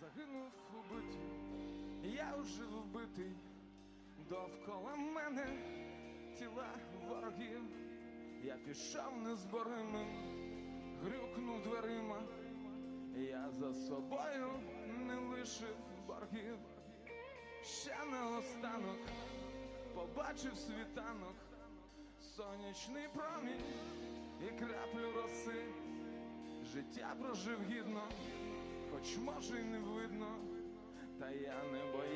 загинув у биті, я вже вбитий, довкола мене тіла ворогів, я пішов незборимим, грюкнув дверима, я за собою не лишив боргів, ще наостанок побачив світанок, сонячний промінь і краплю роси. Життя прожив гідно, хоч може й не видно, та я не боявся,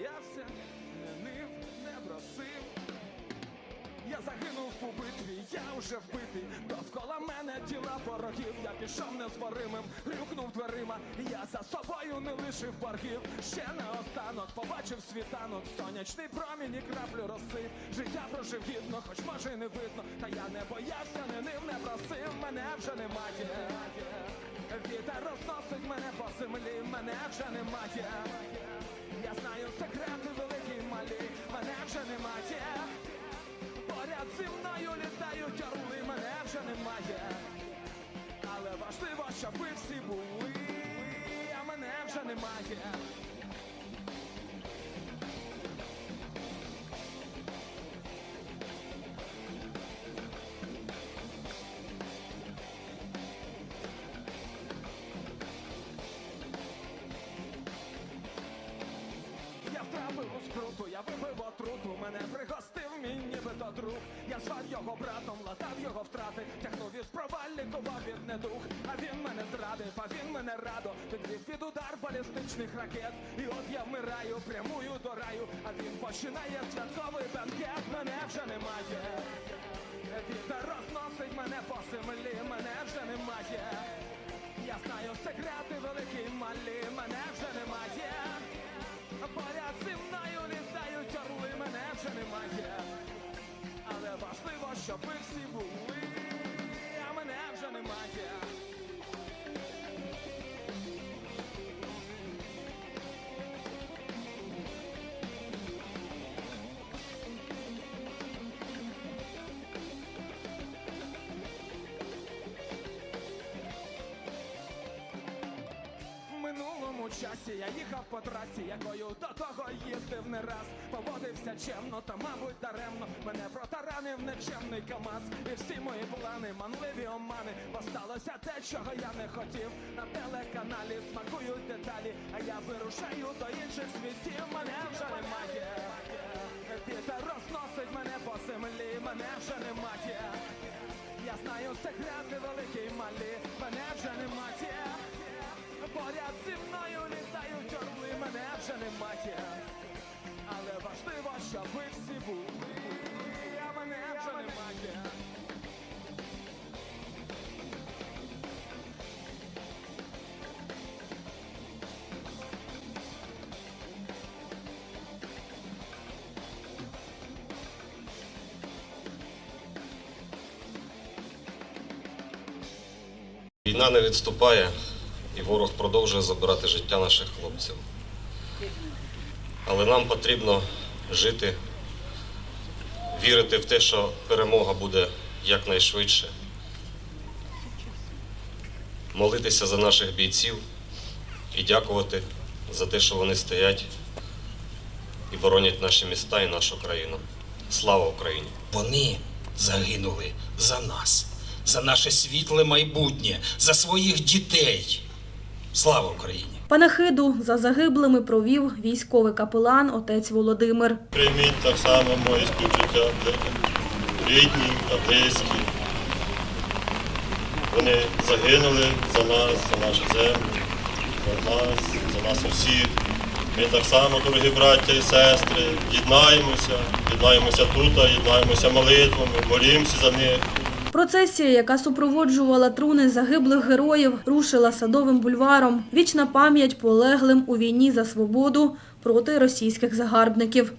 вже вбитий. Довкола мене тіла ворогів. Я пішов незборимим, грюкнув дверима. Я за собою не лишив боргів. Ще наостанок побачив світанок, сонячний промінь і краплю роси. Життя прожив гідно, хоч може й не видно. Та я не боявся, не нив, не просив. Мене вже немає. Вітер розносить мене по землі, мене вже немає. Немає. Але важливо, щоб ви всі були, а мене вже немає. Скруту, я випив отруту, мене пригостив мій нібито друг. Я звав його братом, латав його із провальникував від недух. А він мене зрадив, а він мене радо, підвів під удар балістичних ракет. І от я вмираю, прямую до раю, а він починає святковий бенкет, мене вже немає. Вітер розносить мене по землі, мене вже немає. Я знаю секрети великі малі, мене вже немає. Поряд зі мною літають орли, мене вже немає. Але важливо, щоб ви всі були, часі я їхав по трасі, якою до того їздив не раз. Поводився чемно, та мабуть даремно. Мене протаранив нечемний КАМАЗ. І всі мої плани, манливі омани. Бо те, чого я не хотів. На телеканалі смакують деталі, а я вирушаю до інших світів. Мене вже немає. Вітер розносить мене по землі, мене вже немає. Я знаю секрети великі й малі, мене вже немає. Поряд зі мною літають орли, мене вже немає. Але важливо, щоб ви всі були, а мене вже немає. Війна не відступає, і ворог продовжує забирати життя наших хлопців. Але нам потрібно жити, вірити в те, що перемога буде якнайшвидше, молитися за наших бійців і дякувати за те, що вони стоять і боронять наші міста і нашу країну. Слава Україні! Вони загинули за нас, за наше світле майбутнє, за своїх дітей. Слава Україні! Панахиду за загиблими провів військовий капелан отець Володимир. Прийміть так само мої співчуття рідні та близькі. Вони загинули за нас, за нашу землю, за нас, за нас усіх. Ми так само, дорогі браття і сестри, єднаємося, єднаємося тут, єднаємося молитвами, молімося за них. Процесія, яка супроводжувала труни загиблих героїв, рушила садовим бульваром. Вічна пам'ять полеглим у війні за свободу проти російських загарбників.